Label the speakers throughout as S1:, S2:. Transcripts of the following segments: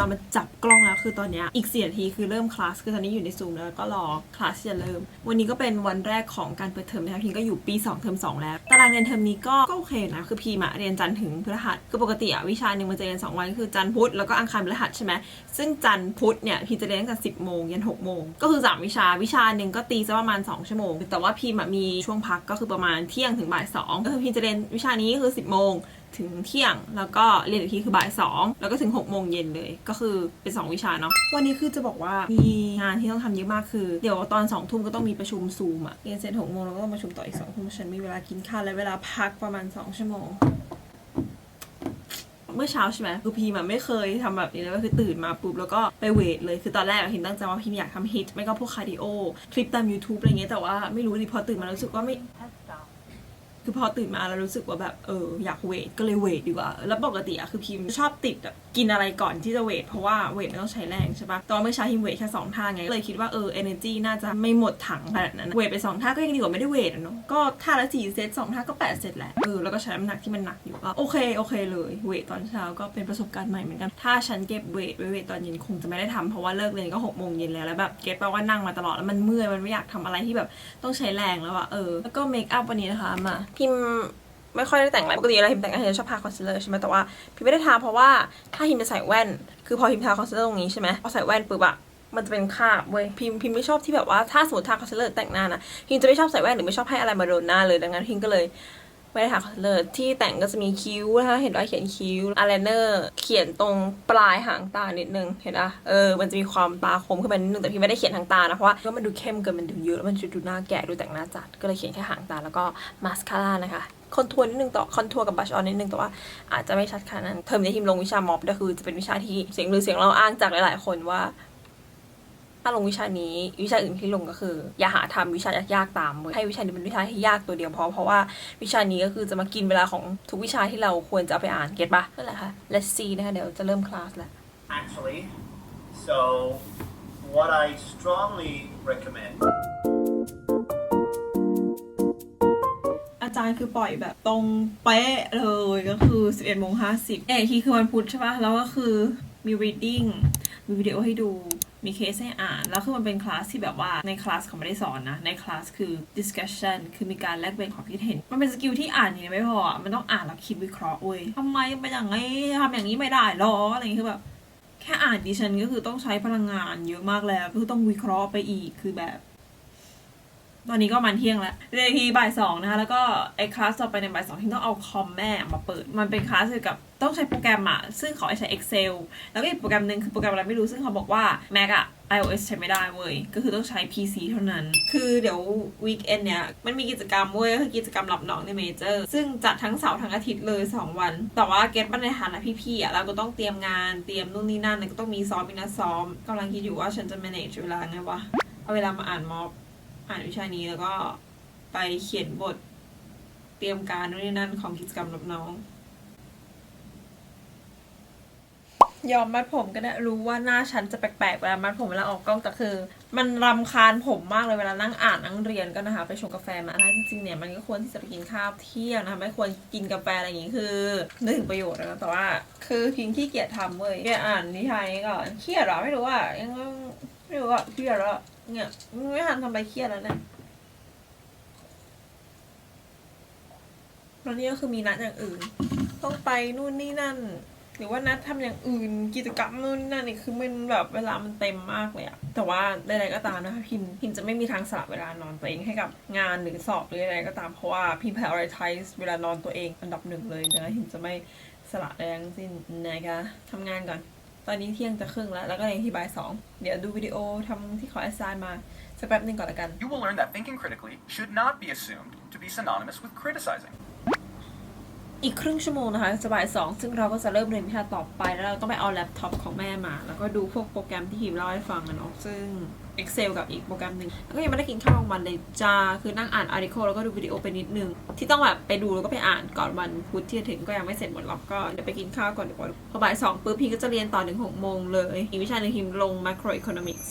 S1: คนมีเวลามาจับกล้องแล้วคือตอนนี้อีกสี่นาทีคือเริ่มคลาสคือตอนนี้อยู่ในซูมแล้วก็รอคลาสจะเริ่ม วันนี้ก็เป็นวันแรกของการเปิดเทอมนะคะพิมก็อยู่ปี 2 เทอม2 แล้ว ตารางเรียนเทอมนี้ก็ก็โอเคนะคือพีมอะเรียนจันทร์ถึงพฤหัสคือปกติอะวิชาหนึ่งมันจะเรียน 2 วันคือจันทร์พุธแล้วก็อังคารพฤหัสใช่ไหมซึ่งจันทร์พุธเนี่ยพีจะเรียนตั้งแต่10โมงยัน6โมงก็คือ3วิชาวิชาหนึ่งก็ตีซะประมาณ 2 ชั่วโมง แต่ว่าพีมอะมีช่วงพักก็คือประมาณเที่ยงถึงบ่าย2ก็คือพีจะเรียนวิชานี้คือ 10โมง ถึงเที่ยง แล้วก็เรียนอีกทีคือบ่ายสองแล้วก็ถึง6กโมงเย็นเลย ก็คือเป็น 2 วิชาเนาะ วันนี้คือจะบอกว่ามีงานที่ต้องทำเยอะมากคือ เดี๋ยวตอน2องทุ่มก็ต้องมีประชุมซูมอะเรียนเสร็จหกโมงแล้วก็ต้องประชุมต่ออีก2องทุ่มฉันมีเวลากินข้าวและเวลาพักประมาณ 2 ชั่วโมงเมื่อเช้าใช่ไหมคือพีมอะไม่เคยทำแบบนี้เลยก็คือตื่นมาปุ๊บแล้วก็ไปเวทเลยคือตอนแรกอะพิมตั้งใจว่าพิมอยากทำฮิตไม่ก็พวกคาร์ดิโอคลิปตาม YouTube อะไรเงี้ยแต่ว่าไม่รู้ดิพอตื่นมาแล้วรู้สึกว่าไม่ คือพอตื่นมาเรารู้สึกว่าแบบเอออยากเวทก็เลยเวทดีกว่า แล้วปกติอะคือพิมชอบติดแบบกินอะไรก่อนที่จะเวทเพราะว่าเวทมันต้องใช้แรงใช่ปะตอนเมื่อเช้าพิมเวทแค่สองท่าไงก็เลยคิดว่าเออ energy น่าจะไม่หมดถังขนาดนั้น เวทไปสองท่าก็ยังดีกว่าไม่ได้เวทเนาะก็ท่าละสี่เซตสองท่าก็แปดเซตแหละเออแล้วก็ใช้น้ำหนักที่มันหนักอยู่ก็โอเคโอเคเลยเวทตอนเช้าก็เป็นประสบการณ์ใหม่เหมือนกันถ้าฉันเก็บเวทไว้เวทตอนเย็นคงจะไม่ได้ทำเพราะว่าเลิกเรียนก็หกโมงเย็นแล้วแล้วแบบเก็ตแปลว่านั่งมาตลอดแล้วมันเมื่อยมันไม่อยากทำอะไรที่แบบต้องใช้แรงแล้วอะเออแล้วก็เมคอัพวันนี้นะคะมาพิม ไม่ค่อยได้แต่งอะไรปกติเวลาพิมแต่งก็จะชอบทาคอนซีลเลอร์ใช่ไหมแต่ว่าพิมไม่ได้ทาเพราะว่าถ้าพิมจะใส่แว่น คือพอพิมทาคอนซีลเลอร์ตรงนี้ใช่ไหมพอใส่แว่นปุ๊บอะมันจะเป็นคาบเว้ยพิมพิมไม่ชอบที่แบบว่าถ้าสมมติทาคอนซีลเลอร์แต่งหน้านะพิมจะไม่ชอบใส่แว่นหรือไม่ชอบให้อะไรมาโดนหน้าเลยดังนั้นพิมก็เลย ไม่ได้ทาคอนซีลเลอร์ที่แต่งก็จะมีคิ้วนะคะเห็นว่าเขียนคิ้วอายไลเนอร์เขียนตรงปลายหางตานิดนึงเห็นปะเออมันจะมีความตาคมขึ้นมานิดนึงแต่พิมไม่ได้เขียนทางตานะเพราะว่าก็มันดูเข้มเกินมันดูเยอะแล้วมันจะดูหน้าแก่ดูแต่งหน้าจัดก็เลยเขียนแค่หางตาแล้วก็มาสคาร่านะคะคอนทัวร์นิดนึงต่อคอนทัวร์กับบัชออนนิดนึงแต่ว่าอาจจะไม่ชัดขนาดนั้นเทอมนี้ทีมลงวิชาม็อบก็คือจะเป็นวิชาที่เสียงหรือเสียงเราอ้างจากหลาย ๆ คนว่า ถ้าลงวิชานี้วิชาอื่นที่ลงก็คือ อย่าหาทำวิชายากๆตามเว้ยให้วิชานี้เป็นวิชาที่ยากตัวเดียวพอเพราะว่าวิชานี้ก็คือจะมากินเวลาของทุกวิชาที่เราควรจะเอาไปอ่านเก็ตปะนั่นแหละค่ะ let's see นะคะเดี๋ยวจะเริ่มคลาสแล้ว
S2: actually. So, what I strongly recommend
S1: อาจารย์คือปล่อยแบบตรงเป๊ะเลยก็คือ 11โมง50เอกทีคือวันพุธใช่ปะแล้วก็คือมี reading มีวิดีโอให้ดู มีเคสให้อ่าน แล้วคือมันเป็นคลาสที่แบบว่าในคลาสเขาไม่ได้สอนนะ ในคลาสคือ discussion คือมีการแลกเปลี่ยนความคิดเห็น มันเป็นสกิลที่อ่านอย่างนี้ไม่พออะมันต้องอ่านแล้วคิดวิเคราะห์เว้ยทำไมเป็นอย่างนี้ทำอย่างนี้ไม่ได้หรออะไรอย่างเงี้ยคือแบบแค่อ่านดิฉันก็คือต้องใช้พลังงานเยอะมากแล้วคือต้องวิเคราะห์ไปอีกคือแบบ ตอนนี้ก็มันเที่ยงแล้วเรียนทีบ่ายสองนะคะ แล้วก็ไอ้คลาสต่อไปในบ่ายสองที่ต้องเอาคอมแม่มาเปิด มันเป็นคลาสเกี่ยวกับต้องใช้โปรแกรมอะซึ่งเขาให้ใช้ Excel แล้วก็อีกโปรแกรมหนึ่งคือโปรแกรมอะไรไม่รู้ ซึ่งเขาบอกว่า Mac อะ iOS ใช้ไม่ได้เว้ย ก็คือต้องใช้ PC เท่านั้น คือเดี๋ยววีคเอนเนี่ยมันมีกิจกรรมเว้ย ก็คือกิจกรรมรับน้องในเมเจอร์ ซึ่งจัดทั้งเสาร์ทั้งอาทิตย์เลย 2 วัน แต่ว่าเก็ตมันในฐานะพี่ๆอะ เราก็ต้องเตรียมงาน เตรียมนู่นนี่นั่นแล้วก็ต้องมีซ้อมมีนัดซ้อมกำลังคิดอยู่ว่าฉันจะ manage เวลาไงวะ เอาเวลามาอ่านม็อบ อ่านวิชานี้แล้วก็ไปเขียนบทเตรียมการนู่นนี่นั่นของกิจกรรมรับน้อง ยอมมัดผมก็ได้รู้ว่าหน้าฉันจะแปลกๆเวลามัดผมเวลาออกกล้องแต่คือ มันรำคาญผมมากเลยเวลานั่งอ่านนั่งเรียนก็นะคะ ไปชงกาแฟมาถ้าจริงๆเนี่ยมันก็ควรที่จะไปกินข้าวเที่ยงนะคะไม่ควรกินกาแฟอะไรอย่างงี้คือนึกถึงประโยชน์นะแต่ว่า คือพิงขี้เกียจทำเว้ยแกอ่านนิทานนี้ก่อนเครียดเหรอไม่รู้อะยังไม่รู้อะเครียดแล้ว เนี่ยไม่ทันทำอะไรเครียดแล้วเนี่ยแล้วนี่ก็คือมีนัดอย่างอื่น ต้องไปนู่นนี่นั่น หรือว่านัดทำอย่างอื่น กิจกรรมนู่นนี่นั่นนี่คือมันแบบเวลามันเต็มมากเลยอะแต่ว่าใดๆก็ตามนะคะพิมพิมจะไม่มีทางสละเวลานอนตัวเองให้กับงานหรือสอบหรืออะไรก็ตามเพราะว่าพิม prioritize เวลานอนตัวเองอันดับหนึ่งเลยนะพิมจะไม่สละแรงสิ้นนะคะทำงานก่อน อนนี้เที่ยงจะครึ่งแล้ว แล้วก็เรียนที่บ่ายสองเดี๋ยวดูวิดีโอทำที่ขอ assign มาสักแป๊บหนึงก่อนละกัน
S3: You will learn that thinking critically should not be assumed to be synonymous with criticizing.
S1: อีกครึ่งชั่วโมงนะคะจะบ่ายสองซึ่งเราก็จะเริ่มเรียนวิชาต่อไป แล้วเราต้องไปเอาแล็ปท็อปของแม่มา แล้วก็ดูพวกโปรแกรมที่ทีมเล่าให้ฟังอะเนาะซึ่ง Excel กับอีกโปรแกรมหนึ่งแล้วก็ยังไม่ได้กินข้าวกลางวันเลยจ้าคือนั่งอ่านอาร์ติเคิลแล้วก็ดูวิดีโอไปนิดนึง ที่ต้องแบบไปดูแล้วก็ไปอ่านก่อนวันพุธที่จะถึงก็ยังไม่เสร็จหมดหรอกก็เดี๋ยวไปกินข้าวก่อนดีกว่าพอบ่ายสองปุ๊บพี่ก็จะเรียนต่อถึงหกโมงเลยอีกวิชาหนึ่งทีมลง macroeconomics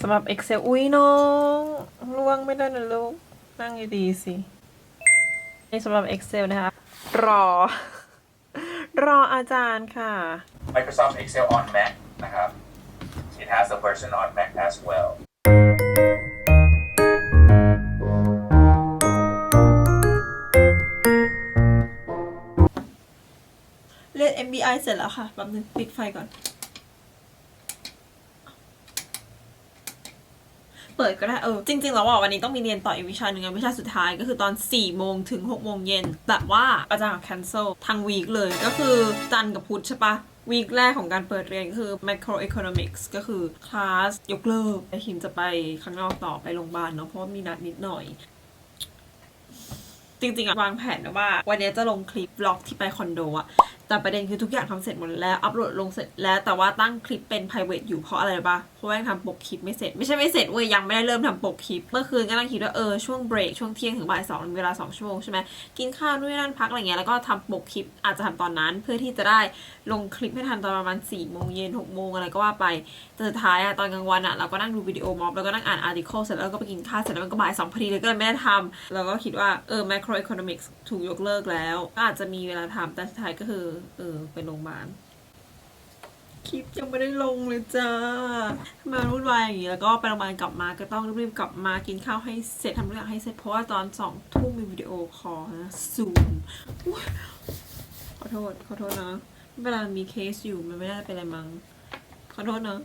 S1: สำหรับ Excel อุ้ยน้องล่วงไม่ได้นะลูก นั่งดีๆสิ ในสำหรับ Excel นะคะ รอ รออาจารย์ค่ะ
S4: Microsoft Excel on Mac นะครับ It has the version on Mac as well
S1: เรียน MBI เสร็จแล้วค่ะแป๊บนึงปิดไฟก่อน เปิดก็ได้เออจริงๆแล้วอะวันนี้ต้องมีเรียนต่ออีกวิชาหนึ่งอะวิชาสุดท้ายก็คือตอน4โมงถึง6โมงเย็นแต่ว่าอาจารย์ cancel ทางวีคเลยก็คือจันกับพุธใช่ปะวีคแรกของการเปิดเรียนก็คือ macroeconomics ก็คือคลาสยกเลิกแต่หิมจะไปข้างนอกต่อไปโรงพยาบาลเนาะเพราะมีนัดนิดหน่อย จริงๆอะวางแผนนะว่า วันนี้จะลงคลิปบล็อกที่ไปคอนโดอะ แต่ประเด็นคือทุกอย่างทำเสร็จหมดแล้ว อัปโหลดลงเสร็จแล้วแต่ว่าตั้งคลิปเป็น private อยู่เพราะอะไรปะเพราะว่ายังทำปกคลิปไม่เสร็จ ไม่ใช่ไม่เสร็จเว้ยยังไม่ได้เริ่มทำปกคลิป เมื่อคืนก็นั่งคิดว่าเออช่วงเบรกช่วงเที่ยงถึงบ่ายสองเวลาสองชั่วโมงใช่ไหมกินข้าวนู่นนั่นพักอะไรเงี้ยแล้วก็ทำปกคลิปอาจจะทำตอนนั้น เพื่อที่จะได้ลงคลิปให้ทันตอนประมาณ4ี่โมงเย็นหกโมงอะไรก็ว่าไปแต่สุดท้ายอะตอนกลางวันอะเราก็นั่งดูวิดีโอม็อบแล้วก็นั่งอ่านอาร์ติเคิลเสร็จแล้วก็ไปกินข้าวเสร็จแล้วมันก็บ่ายสองพอดีเลยก็เลยไม่ได้ทำแล้วก็คิดว่าเออ macroeconomics ถูกยกเลิกแล้ว ก็อาจจะมีเวลาทำแต่สุดท้ายก็คือเออ ไปโรงพยาบาลคลิปยังไม่ได้ลงเลยจ้ามมันวุ่นวายอย่างนี้แล้วก็ไปโรงพยาบาลกลับมาก็ต้องรีบๆกลับมากินข้าวให้เสร็จทำเรื่องให้เสร็จเพราะว่าตอนสองทุ่มมีวิดีโอคอลนะซูมขอโทษขอโทษนะเวลามีเคสอยู่มันไม่ได้เป็นอะไรมั้งขอโทษเนะ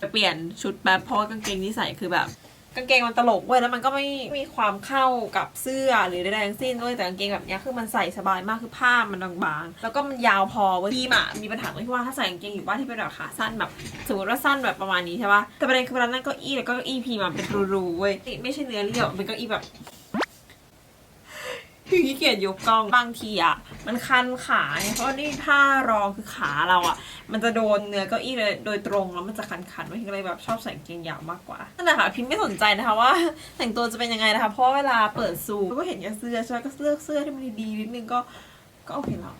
S1: จะเปลี่ยนชุดแบบเพราะกางเกงที่ใส่คือแบบ กางเกงมันตลกเว้ยแล้วมันก็ไม่มีความเข้ากับเสื้อหรือใดๆทั้งสิ้นเว้ยแต่กางเกงแบบเนี้ยคือมันใส่สบายมากคือผ้ามันบางๆแล้วก็มันยาวพอเว้ยทีมอะมีปัญหาตรงที่ว่าถ้าใส่กางเกงอยู่บ้านที่เป็นแบบขาสั้นแบบสมมติว่าสั้นแบบประมาณนี้ใช่ปะแต่ประเด็นคือเวลานั่งเก้าอี้แล้วก็เก้าอี้พีมันเป็นรูๆเว้ยไม่ใช่เนื้อเรียบเป็นเก้าอี้แบบ คือขี้เกียจยกกล้องบางทีอะมันคันขาเพราะว่านี่ท่ารองคือขาเราอะ มันจะโดนเนื้อเก้าอี้เลยโดยตรงแล้วมันจะคันๆไว้ทีก็เลยแบบชอบใส่กางเกงยาวมากกว่านั่นแหละค่ะพิมไม่สนใจนะคะว่า แต่งตัวจะเป็นยังไงนะคะ เพราะเวลาเปิดซูมก็เห็นแค่เสื้อใช่ไหมก็เลือกเสื้อที่มันดีนิดนึงก็ก็โอเคแล้ว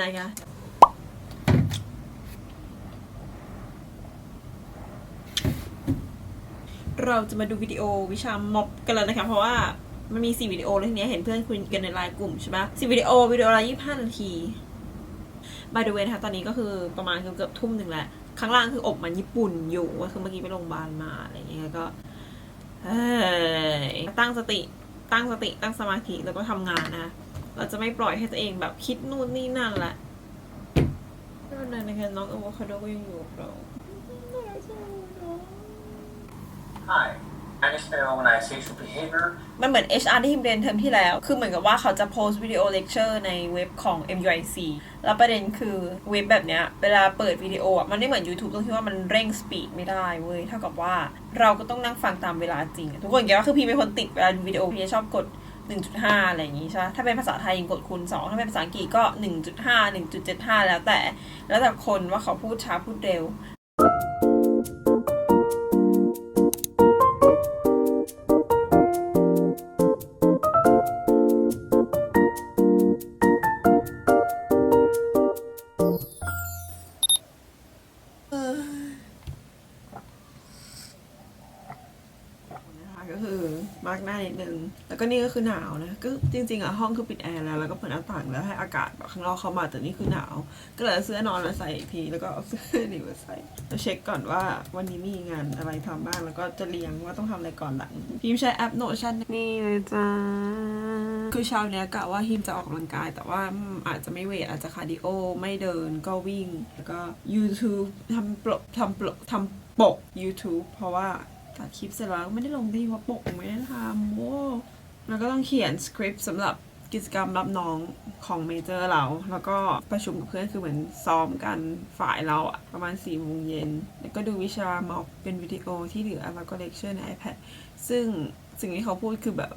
S1: นะคะเราจะมาดูวิดีโอวิชาม็อบกันแล้วนะคะ เพราะว่า มันมีสี่วิดีโอแล้วทีเนี้ยเห็นเพื่อนคุยกันในไลน์กลุ่มใช่ปะสี่วิดีโอวิดีโอละยี่ห้านาที by the way นะคะตอนนี้ก็คือประมาณเกือบๆทุ่มหนึ่งแล้ว ข้างล่างคืออบมันญี่ปุ่นอยู่ก็คือเมื่อกี้ไปโรงพยาบาลมาอะไรอย่างเงี้ยก็เฮ้ยตั้งสติตั้งสติตั้งสมาธิแล้วก็ทำงานนะเราจะไม่ปล่อยให้ตัวเองแบบคิดนู่นนี่นั่นละไม่นนะคะน้องอะโวคาโดก็ยังอยู่กับเรา
S4: Hi
S1: มันเหมือน HR ที่ทีมเรียนเทอมที่แล้ว คือเหมือนกับว่าเขาจะโพสต์วิดีโอเลคเชอร์ในเว็บของ MUIC แล้วประเด็นคือเว็บแบบเนี้ย เวลาเปิดวิดีโออะ มันไม่เหมือน YouTube ตรงที่ว่ามันเร่งสปีดไม่ได้เว้ย เท่ากับว่าเราก็ต้องนั่งฟังตามเวลาจริง ทุกคนเก็ว่าคือพี่เป็นคนติดเวลาดูวิดีโอพี่จะชอบกด 1.5 อะไรอย่างงี้ใช่ปะถ้าเป็นภาษาไทยยังกดคูณ 2 ถ้าเป็นภาษาอังกฤษก็ 1.5 1.75 แล้วแต่ แล้วแต่คนว่าเขาพูดช้าพูดเร็ว คือหนาวนะก็จริงๆอะห้องคือปิดแอร์แล้วแล้วก็เปิดหน้าต่างแล้วให้อากาศแบบข้างนอกเข้ามาแต่นี่คือหนาว ก็เลยเอาเสื้อนอนมาใส่อีกทีแล้วก็เอาเสื้อหนีมาใส่แล้วเช็คก่อนว่าวันนี้มีงานอะไรทำบ้างแล้วก็จะเรียงว่าต้องทำอะไรก่อนหลังพิมใช้แอปโนชั่นนี่เลยจ้าคือเช้าเนี้ยกะว่าฮิมจะออกกำลังกาย แต่ว่าอืมอาจจะไม่เวทอาจจะคาร์ดิโอไม่เดินก็วิ่ง แล้วก็ YouTube ทำปกทำปกทำปก YouTube เพราะว่าตัดคลิปเสร็จแล้วไม่ได้ลงที่ว่าปกไม่ได้ทำโว้ แล้วก็ต้องเขียนสคริปต์สำหรับกิจกรรมรับน้องของเมเจอร์เรา แล้วก็ประชุมกับเพื่อนคือเหมือนซ้อมกันฝ่ายเราประมาณ4ี่โมงเย็น แล้วก็ดูวิชาม็อกเป็นวิดีโอที่เหลือแล้วก็เลคเชอร์ใน iPad ซึ่งสิ่งที่เขาพูดคือแบบ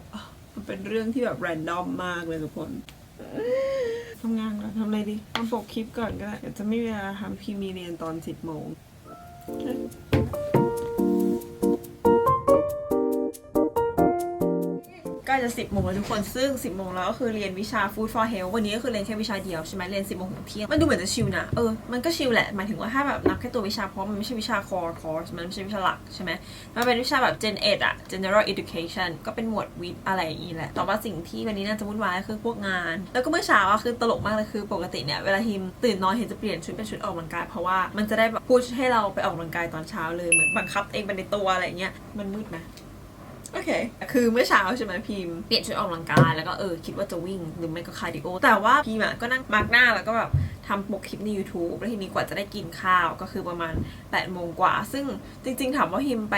S1: มันเป็นเรื่องที่แบบแรนดอมมากเลยทุกคนทำงานก่อนทำอะไรดีทำปกคลิปก่อนก็ได้จะไม่มีเวลาทำพีมีเรียนตอนสิบโมง จะ 10โมงแล้วทุกคนซึ่ง 10โมงแล้วก็คือเรียนวิชา Food for Health วันนี้ก็คือเรียนแค่วิชาเดียวใช่ไหมเรียน 10โมงถึงเที่ยงมันดูเหมือนจะชิลนะเออมันก็ชิลแหละหมายถึงว่าถ้าแบบนับแค่ตัววิชาเพราะมันไม่ใช่วิชา core course มันไม่ใช่วิชาหลักใช่ไหมมันเป็นวิชาแบบ Gen 8อะ General Education ก็เป็นหมวดวิทย์อะไรอย่างนี้แหละแต่ว่าสิ่งที่วันนี้น่าจะวุ่นวายก็คือพวกงาน แล้วก็เมื่อเช้าอะคือตลกมากเลยคือปกติเนี่ยเวลาทีมตื่นนอนเห็นจะเปลี่ยนชุดเป็นชุดออกกำลังกาย เพราะว่ามันจะได้แบบพุชให้เราไปออกกำลังกายตอนเช้าเลยเหมือนบังคับเองไปในตัวอะไรเงี้ยมันมืดนะ โอเค คือเมื่อเช้าใช่ไหมพิมเปลี่ยนชุดออกกำลังกายแล้วก็เออคิดว่าจะวิ่งหรือไม่ก็คาร์ดิโอ แต่ว่าพิมอะก็นั่งมาร์กหน้าแล้วก็แบบ ทำปกคลิปใน YouTube แล้วทีนี้กว่าจะได้กินข้าวก็คือประมาณ8โมงกว่า ซึ่งจริง ๆ ถามว่าพิมไป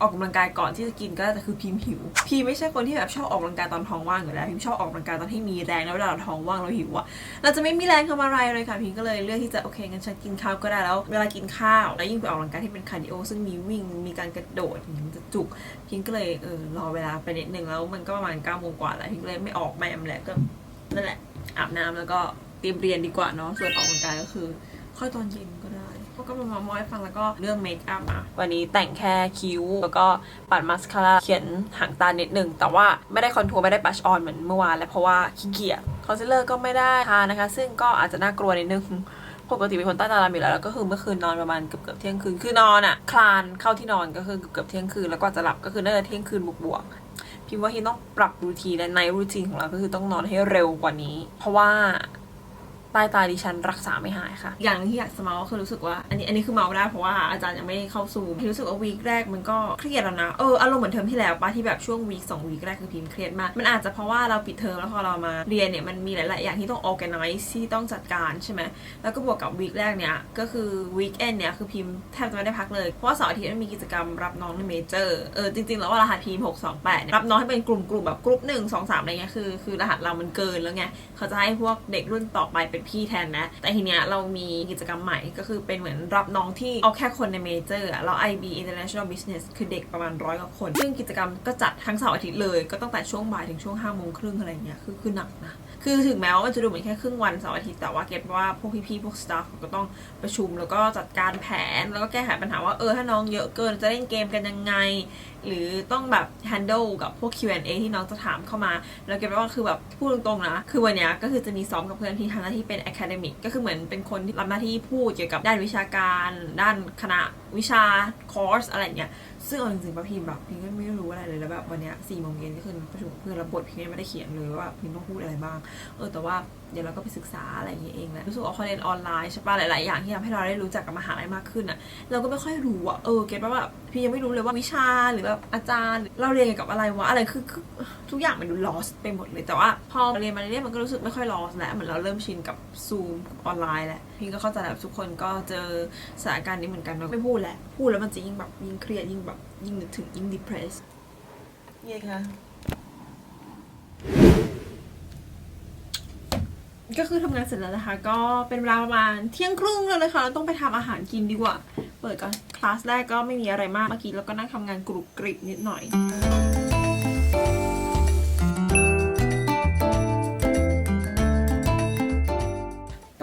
S1: ออกกำลังกายก่อนที่จะกินก็จะคือพิมหิว พิมไม่ใช่คนที่แบบชอบออกกำลังกายตอนท้องว่างอยู่แล้วพิมชอบออกกำลังกายตอนที่มีแรงแล้วเวลาเราท้องว่างเราหิวอะเราจะไม่มีแรงทำอะไรเลยค่ะพิมก็เลยเลือกที่จะโอเคงั้นฉันกินข้าวก็ได้แล้ว เวลากินข้าวแล้วยิ่งไปออกกำลังกายที่เป็นคาร์ดิโอซึ่งมีวิ่งมีการกระโดดอย่างนี้มันจะจุกพิงก็เลยเออรอเวลาไปนิดนึงแล้วมันก็ประมาณ9โมงกว่าแล้วพิงก็เลยไม่ออกแม่มแหละก็นั่นแหละอาบน้ำแล้วก็ เตรียมเรียนดีกว่าเนาะส่วนออกกำลังกายก็คือ ค่อยตอนเย็นก็ได้ก็มามามอยฟังแล้วก็เรื่องเมคอัพอะวันนี้แต่งแค่คิ้ว แล้วก็ปัดมาสคาร่าเขียนหางตานิดนึง แต่ว่าไม่ได้คอนทัวร์ไม่ได้บัชออนเหมือนเมื่อวานแล้วเพราะว่าขี้เกียจคอนซีลเลอร์ก็ไม่ได้ทานะคะ ซึ่งก็อาจจะน่ากลัวนิดนึงปกติเป็นคนใต้ตาดำอยู่แล้วแล้วก็คือเมื่อคืนนอนประมาณเกือบเกือบเที่ยงคืนคือนอนอะคลานเข้าที่นอนก็คือเกือบเกือบเที่ยงคืนแล้วก็จะหลับก็คือน่าจะเที่ยงคืนบวกๆพิมว่าที่ต้องปรับรูทีนและในรูทีนของเราก็คือต้องนอนให้เร็วกว่านี้ เพราะว่า ใต้ตาดิฉันรักษาไม่หายค่ะ อย่างหนึงที่อยากจะเมาก็คือรู้สึกว่า อันนี้อันนี้คือเมาได้เพราะว่าอาจารย์ยังไม่เข้าซูมรู้สึกว่าวีคแรกมันก็เครียดแล้วนะเอออารมณ์เหมือนเทอมที่แล้วปะที่แบบช่วงวีคสองวีคแรกคือพิมพ์เครียดมากมันอาจจะเพราะว่าเราปิดเทอมแล้วพอเรามาเรียนเนี่ยมันมีหลาย ๆ อย่างที่ต้อง organize ที่ต้องจัดการใช่ไหมแล้วก็บวกกับวีคแรกเนี้ยก็คือวีคเอนเนี่ยคือพิมพ์แทบจะไม่ได้พักเลยเพราะว่าเสาร์อาทิตย์มันมีกิจกรรมรับน้องในเมเจอร์เออจริง ๆ แล้วว่ารหัสพิมพ์628เนี่ยรับน้องให้เป็นกลุ่มกลุ่มแบบกลุ่มหนึ่งสองสามอะไรเงี้ยคือคือรหัสเรามันเกินแล้วไงเขาจะให้พวกเด็กรุ่นต่อไปเป็นพี่แทนนะ แต่ทีเนี้ยเรามีกิจกรรมใหม่ก็คือเป็นเหมือนรับน้องที่เอาแค่คนในเมเจอร์อะแล้ว IB International Business คือเด็กประมาณร้อยกว่าคน ซึ่งกิจกรรมก็จัดทั้งเสาร์อาทิตย์เลยก็ตั้งแต่ช่วงบ่ายถึงช่วงห้าโมงครึ่งอะไรเงี้ยคือคือหนักนะคือถึงแม้ว่ามันจะดูเหมือนแค่ครึ่งวันเสาร์อาทิตย์แต่ว่าเก็ตว่าพวกพี่ๆพวกสตาฟก็ต้องประชุมแล้วก็จัดการแผน แล้วก็แก้ไขปัญหาว่าเออถ้าน้องเยอะเกินจะเล่นเกมกันยังไงหรือต้องแบบ handle กับพวก Q&A ที่น้องจะถามเข้ามา แล้วเก็ตว่าคือแบบพูดตรงๆนะ คือวันนี้ก็คือจะมีซ้อมกับเพื่อนที่ทำหน้าที่เป็น academic ก็คือเหมือนเป็นคนที่รับหน้าที่พูดเกี่ยวกับด้านวิชาการ ด้านคณะวิชาคอร์สอะไรเงี้ยซึ่งเอาจริงๆป่ะพิมแบบพิมก็ไม่รู้อะไรเลยแล้วแบบวันนี้สี่โมงเย็นก็คือประชุมเพื่อนแล้วบทพิมไม่ได้เขียนเลยว่าแบบพิมต้องพูดอะไรบ้างเออแต่ว่าเดี๋ยวเราก็ไปศึกษาอะไรอย่างเงี้ยเองแหละรู้สึกว่าพอเรียนออนไลน์ใช่ปะหลาย ๆ อย่างที่ทำให้เราได้รู้จักกับมหาลัยมากขึ้นอะเราก็ไม่ค่อยรู้อะเออเก็ตป่ะแบบพี่ยังไม่รู้เลยว่าวิชาหรือแบบอาจารย์ เราเรียนเกี่ยวกับอะไรวะอะไรคือทุกอย่างมันดู lost ไปหมดเลยแต่ว่าพอเรียนมาเรื่อยๆมันก็รู้สึกไม่ค่อย lost แล้วเหมือนเราเริ่มชินกับซูมออนไลน์แหละพี่ก็เข้าใจแหละทุกคนก็เจอสถานการณ์นี้เหมือนกันเนอะไม่พูดแหละพูดแล้วมันจะยิ่งแบบยิ่งเครียดยิ่งแบบยิ่งนึกถึงยิ่ง depress นี่ค่ะ ก็คือทำงานเสร็จแล้วนะคะ ก็เป็นเวลาประมาณเที่ยงครึ่งแล้วนะคะเราต้องไปทำอาหารกินดีกว่า เปิดก่อนคลาสแรกก็ไม่มีอะไรมากเมื่อกี้เราก็นั่งทำงานกรุบกริบนิดหน่อย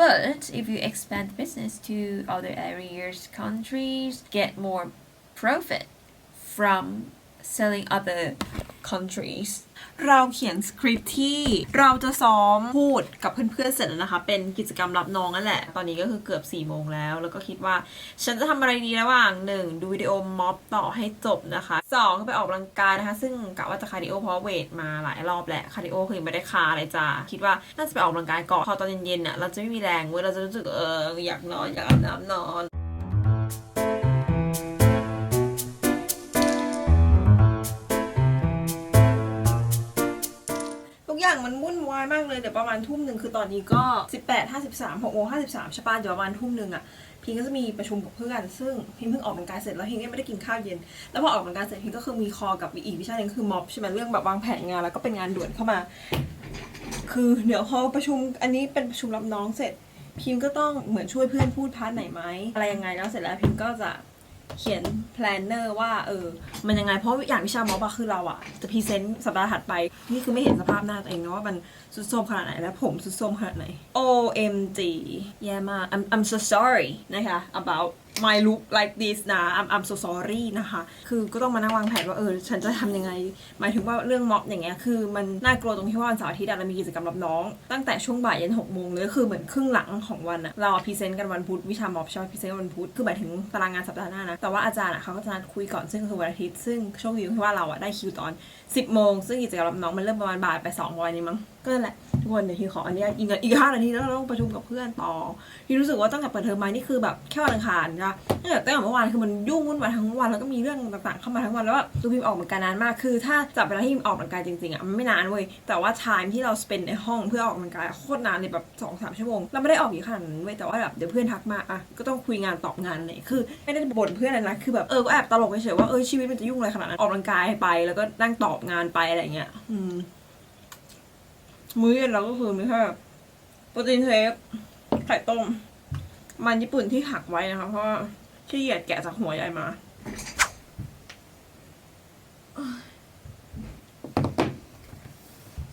S1: But if you expand business to other areas, countries get more profit from selling other countries เราเขียนสคริปต์ที่เราจะซ้อมพูดกับเพื่อนๆเสร็จแล้วนะคะ เป็นกิจกรรมรับน้องนั่นแหละ ตอนนี้ก็คือเกือบ4ี่โมงแล้ว แล้วก็คิดว่า ฉันจะทำอะไรดีระหว่าง 1 ดูวิดีโอม็อบต่อให้จบนะคะ 2 ก็ไปออกกำลังกายนะคะ ซึ่งกะว่าจะคาร์ดิโอเพราะว่าเวทมาหลายรอบแหละ คาร์ดิโอคือไม่ได้คาอะไรจ้าคิดว่าน่าจะไปออกกำลังกายก่อน พอตอนเย็นๆเนี่ยเราจะไม่มีแรงเว้ยเราจะรู้สึกเอออยากนอนอยากอาบน้ำนอน อย่างมันวุ่นวายมากเลยเดี๋ยวประมาณทุ่มหนึ่งคือตอนนี้ก็ 18 53 6โมง53ใช่ป่ะเดี๋ยวประมาณทุ่มหนึ่งอะพิงก็จะมีประชุมกับเพื่อน ซึ่งพิงเพิ่งออกกำลังกายเสร็จแล้วพิงก็ไม่ได้กินข้าวเย็น แล้วพอออกกำลังกายเสร็จพิงก็คือมีคอกับอีกวิชาหนึ่งคือม็อบใช่ไหมเรื่องแบบวางแผนงานแล้วก็เป็นงานด่วนเข้ามา คือเดี๋ยวพอประชุมอันนี้เป็นประชุมรับน้องเสร็จ พิมก็ต้องเหมือนช่วยเพื่อนพูดพาร์ทไหนไหมอะไรยังไงแล้วเสร็จแล้วพิมก็จะ เขียนแพลนเนอร์ว่าเออ มันยังไงเพราะอย่างวิชามอบอะคือเราอะจะพรีเซนต์สัปดาห์ถัดไป นี่คือไม่เห็นสภาพหน้าตัวเองนะว่ามันสุดโทรมขนาดไหน และผมสุดโทรมขนาดไหน OMG แย่มาก I'm I'm so sorry นะคะ about my look like this นะ I'm I'm so sorry นะคะ คือก็ต้องมานั่งวางแผนว่าเออ ฉันจะทำยังไง หมายถึงว่าเรื่องม็อบอย่างเงี้ย คือมันน่ากลัวตรงที่ว่าวันเสาร์อาทิตย์เรามีกิจกรรมรับน้อง ตั้งแต่ช่วงบ่ายยันหกโมงเลยก็คือเหมือนครึ่งหลังของวันอะเราพรีเซนต์กันวันพุธวิชาม็อบใช่ไหมพรีเซนต์กันวันพุธ คือหมายถึงตารางงานสัปดาห์หน้านะ แต่ว่าอาจารย์อะเขาก็จะนัดคุยก่อน ซึ่งคือวันอาทิตย์ ซึ่งโชคดีที่ว่าเราอะได้คิวตอน 10โมงซึ่งกิจกรรมรับน้องมันเริ่มประมาณบ่ายไป2วันนี้มั้ง ก็แหละ ทุกคนเดี๋ยวทีขออนุญาตอีกอีกห้านาทีแล้วเราต้องประชุมกับเพื่อนต่อ ที่รู้สึกว่าตั้งแต่เปิดเทอมมานี่คือแบบแค่วันอังคารนะตั้งแต่ตั้งแต่เมื่อวานคือมันยุ่งวุ่นวายทั้งวันแล้วก็มีเรื่องต่างๆเข้ามาทั้งวันแล้วว่าตัวพิมพ์ออกกำลังกายนานมากคือ ถ้าจับเวลาที่พิมพ์ออกกำลังกายจริงๆอะมันไม่นานเว้ยแต่ว่า time ที่เรา spend ในห้องเพื่อออกกำลังกายโคตรนานเลยแบบสองสามชั่วโมงเราไม่ได้ออกอยู่ขนาดนั้นเว้ยแต่ว่าแบบเดี๋ยวเพื่อนทักมาอะก็ต้องคุยงานตอบงานเลยคือ ไม่ได้บ่นเพื่อนอะไรนะคือแบบเออก็แอบตลกเฉยๆว่าเออชีวิตมันจะยุ่งอะไรขนาดนั้นออกกำลังกายไปแล้วก็นั่งตอบงานไปอะไรเงี้ยอืม มื้อเย็นเราก็คือมีแค่โปรตีนเชคไข่ต้ม มันญี่ปุ่นที่หักไว้นะคะ เพราะขี้เกียจแกะจากหัวใหญ่มา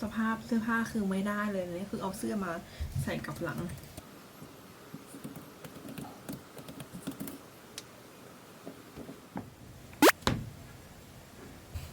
S1: สภาพเสื้อผ้าคือไม่ได้เลยนี่คือเอาเสื้อมาใส่กับหลัง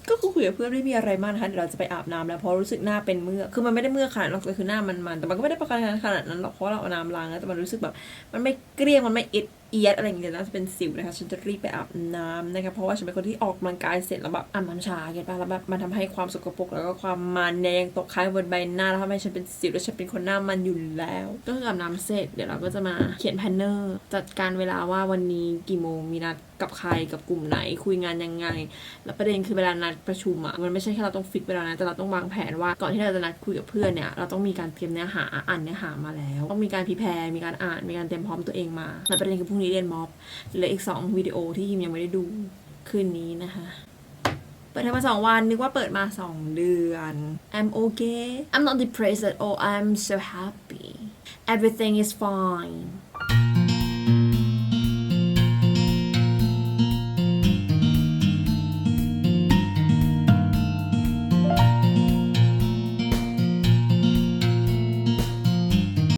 S1: ก็ คุยกับเพื่อนไม่มีอะไรมากนะคะเดี๋ยวเราจะไปอาบน้ำแล้วเพราะรู้สึกหน้าเป็นเมื่อกคือมันไม่ได้เมื่อกขนาดนั้นหรอกแต่คือหน้ามันมันแต่มันก็ไม่ได้ประการขนาดนั้นหรอกเพราะเราเอาน้ำล้างแล้วแต่มันรู้สึกแบบ มันไม่เกลี้ยงมันไม่อิด เอียดอะไรอย่างเงี้ยแล้วจะเป็นสิวนะคะ ฉันจะรีบไปอาบน้ำนะคะ เพราะว่าฉันเป็นคนที่ออกกำลังกายเสร็จแล้วแบบอาบน้ำชาเก็ตป่ะแล้วแบบมันทำให้ความสกปรกแล้วก็ความมันเนี่ยยังตกค้างบนใบหน้าแล้วทำให้ฉันเป็นสิวแล้วฉันเป็นคนหน้ามันอยู่แล้ว ก็คืออาบน้ำเสร็จเดี๋ยวเราก็จะมาเขียนแพนเนอร์จัดการเวลาว่าวันนี้กี่โมงมีนัดกับใครกับกลุ่มไหนคุยงานยังไง แล้วประเด็นคือเวลานัดประชุมอะมันไม่ใช่แค่เราต้องฟิกเวลานะแต่เราต้องวางแผนว่าก่อนที่เราจะนัดคุยกับเพื่อนเนี่ยเราต้องมีการเตรียมเนื้อหาอ่านเนื้อหามาแล้ว ต้องมีการพิแพรมีการอ่านมีการเตรียมพร้อมตัวเองมาแล้วประเด็นคือพรุ่งนี้เรียนม็อบเหลืออีกสองวิดีโอที่ยิมยังไม่ได้ดูคืนนี้นะคะ เปิดเทอมมาสองวันนึกว่าเปิดมาสองเดือน I'm okay I'm not depressed at all I'm so happy everything is fine